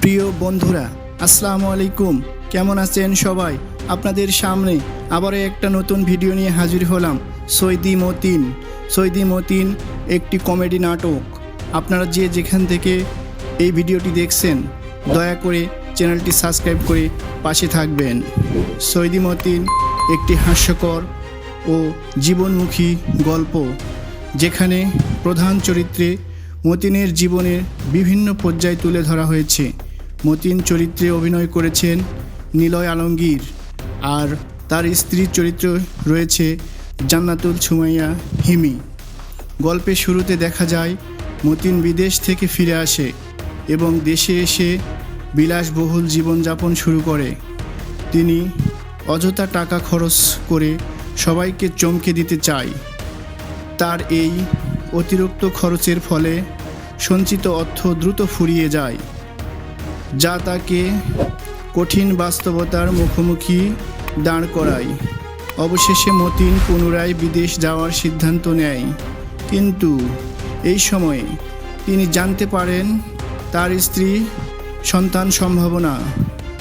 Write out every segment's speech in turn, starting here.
প্রিয় বন্ধুরা, আসসালামু আলাইকুম। কেমন আছেন সবাই? আপনাদের সামনে আবারও একটা নতুন ভিডিও নিয়ে হাজির হলাম, সৈদি মতিন। সৈদি মতিন একটি কমেডি নাটক। আপনারা যে যেখান থেকে এই ভিডিওটি দেখছেন, দয়া করে চ্যানেলটি সাবস্ক্রাইব করে পাশে থাকবেন। সৈদি মতিন একটি হাস্যকর ও জীবনমুখী গল্প, যেখানে প্রধান চরিত্রে মতিনের জীবনের বিভিন্ন পর্যায় তুলে ধরা হয়েছে। মতিন চরিত্রে অভিনয় করেছেন নিলয় আলমগীর। আর তার স্ত্রীর চরিত্র রয়েছে জান্নাতুল সুমাইয়া হিমি। গল্পের শুরুতে দেখা যায়, মতিন বিদেশ থেকে ফিরে আসে এবং দেশে এসে বিলাসবহুল জীবনযাপন শুরু করে। তিনি অযথা টাকা খরচ করে সবাইকে চমকে দিতে চায়। তার এই অতিরিক্ত খরচের ফলে সঞ্চিত অর্থ দ্রুত ফুরিয়ে যায়। যা তাকে কঠিন বাস্তবতার মুখোমুখি দাঁড় করায়। অবশেষে মতিন পুনরায় বিদেশ যাওয়ার সিদ্ধান্ত নেয়। কিন্তু এই সময়ে তিনি জানতে পারেন তার স্ত্রী সন্তান সম্ভাবনা।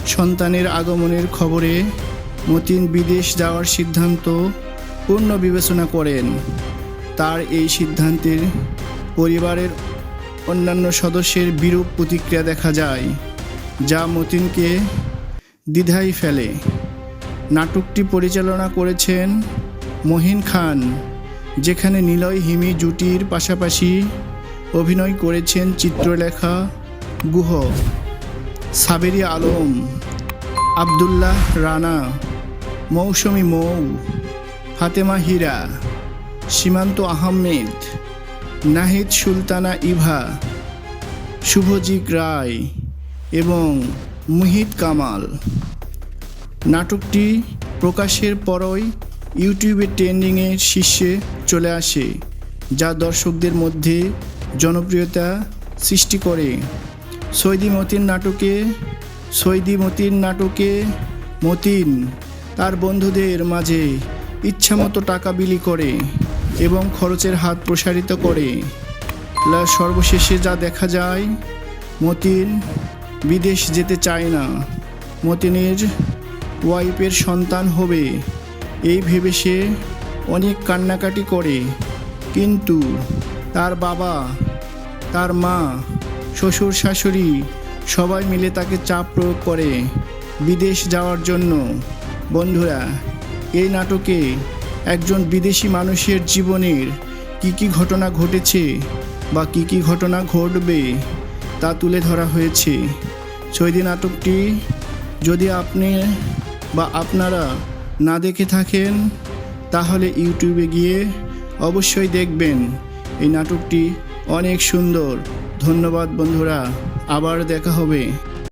সন্তানের আগমনের খবরে মতিন বিদেশ যাওয়ার সিদ্ধান্ত পূর্ণ বিবেচনা করেন। তার এই সিদ্ধান্তের পরিবারের অন্যান্য সদস্যের বিরূপ প্রতিক্রিয়া দেখা যায়। যা মতিনকে দ্বিধায় ফেলে। নাটকটি পরিচালনা করেছেন মহিন খান, যেখানে নিলয় হিমি জুটির পাশাপাশি অভিনয় করেছেন চিত্রলেখা গুহ, সাবেরি আলম, আবদুল্লাহ রানা, মৌসুমি মৌ, ফাতেমা হীরা, সীমান্ত আহমেদ, নাহিদ সুলতানা ইভা, শুভজিৎ রায়। এবং মুহিত কামাল। নাটকটি প্রকাশের পরই ইউটিউবে ট্রেন্ডিংয়ের শীর্ষে চলে আসে, যা দর্শকদের মধ্যে জনপ্রিয়তা সৃষ্টি করে। সৈদি মতিন নাটকে, সৈদি মতিন নাটকে মতিন তার বন্ধুদের মাঝে ইচ্ছামতো টাকা বিলি করে এবং খরচের হাত প্রসারিত করে। সর্বশেষে যা দেখা যায় মতিন বিদেশ যেতে চায় না। মতিনের ওয়াইফের সন্তান হবে। এই ভেবে সে অনেক কান্নাকাটি করে। কিন্তু তার বাবা, তার মা, শ্বশুর শাশুড়ি সবাই মিলে তাকে চাপ প্রয়োগ করে বিদেশ যাওয়ার জন্য। বন্ধুরা, এই নাটকে একজন বিদেশি মানুষের জীবনের কি কি ঘটনা ঘটেছে বা কি কি ঘটনা ঘটবে তা তুলে ধরা হয়েছে। সৈদি নাটকটি যদি আপনি বা আপনারা না দেখে থাকেন, তাহলে ইউটিউবে গিয়ে অবশ্যই দেখবেন এই নাটকটি অনেক সুন্দর। ধন্যবাদ বন্ধুরা, আবার দেখা হবে।